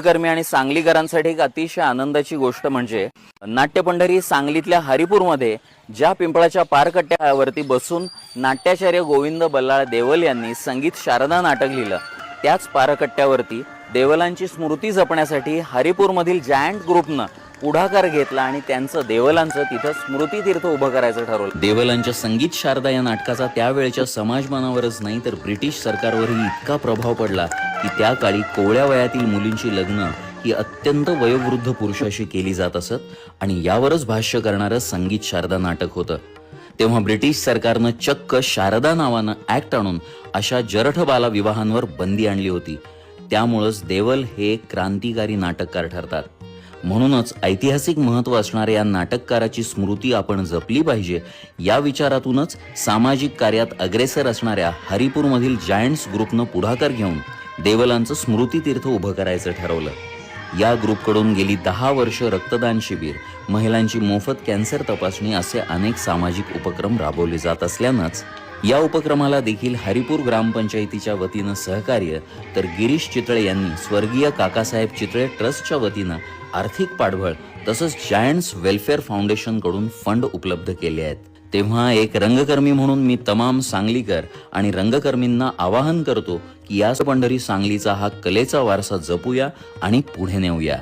नाट्यकर्मी आणि सांगलीकरांसाठी एक अतिशय आनंदाची गोष्ट म्हणजे नाट्यपंढरी सांगलीतल्या हरिपूरमध्ये ज्या पिंपळाच्या पारकट्ट्यावरती बसून नाट्याचार्य गोविंद बल्लाळ देवल यांनी संगीत शारदा नाटक लिहिलं त्याच पारकट्ट्यावरती देवलांची स्मृती जपण्यासाठी हरिपूरमधील जायंट ग्रुपनं पुढाकार घेतला आणि त्यांचं देवलांचं तिथं स्मृती तीर्थ उभं करायचं ठरवलं. देवलांच्या संगीत शारदा या नाटकाचा त्यावेळच्या समाजमानावरच नाही तर ब्रिटिश सरकारवरही इतका प्रभाव पडला. की त्या काळी कोवळ्या वयातील मुलींची लग्न ही अत्यंत वयोवृद्ध पुरुषाशी केली जात असत आणि यावरच भाष्य करणारं संगीत शारदा नाटक होतं. तेव्हा ब्रिटिश सरकारनं चक्क शारदा नावानं ऍक्ट आणून अशा जरठ बाला विवाहांवर बंदी आणली होती. त्यामुळंच देवल हे क्रांतिकारी नाटककार ठरतात. म्हणूनच ऐतिहासिक महत्त्व असणाऱ्या या नाटककाराची स्मृती आपण जपली पाहिजे या विचारातूनच सामाजिक कार्यात अग्रेसर असणाऱ्या हरिपूरमधील जायंट्स ग्रुपनं पुढाकार घेऊन देवलांचं स्मृती तीर्थ उभं करायचं ठरवलं. या ग्रुपकडून गेली दहा वर्ष रक्तदान शिबिर महिलांची मोफत कॅन्सर तपासणी असे अनेक सामाजिक उपक्रम राबवले जात असल्यानंच या उपक्रमाला देखील हरिपूर ग्रामपंचायतीच्या वतीनं सहकार्य तर गिरीश चितळे यांनी स्वर्गीय काकासाहेब चितळे ट्रस्टच्या वतीनं आर्थिक पाठबळ तसंच जायंट्स वेलफेअर फाउंडेशनकडून फंड उपलब्ध केले आहेत. तेव्हा एक रंगकर्मी म्हणून मी तमाम सांगलीकर आणि रंगकर्मींना आवाहन करतो की याच पंढरी सांगलीचा हा कलेचा वारसा जपूया आणि पुढे नेऊया.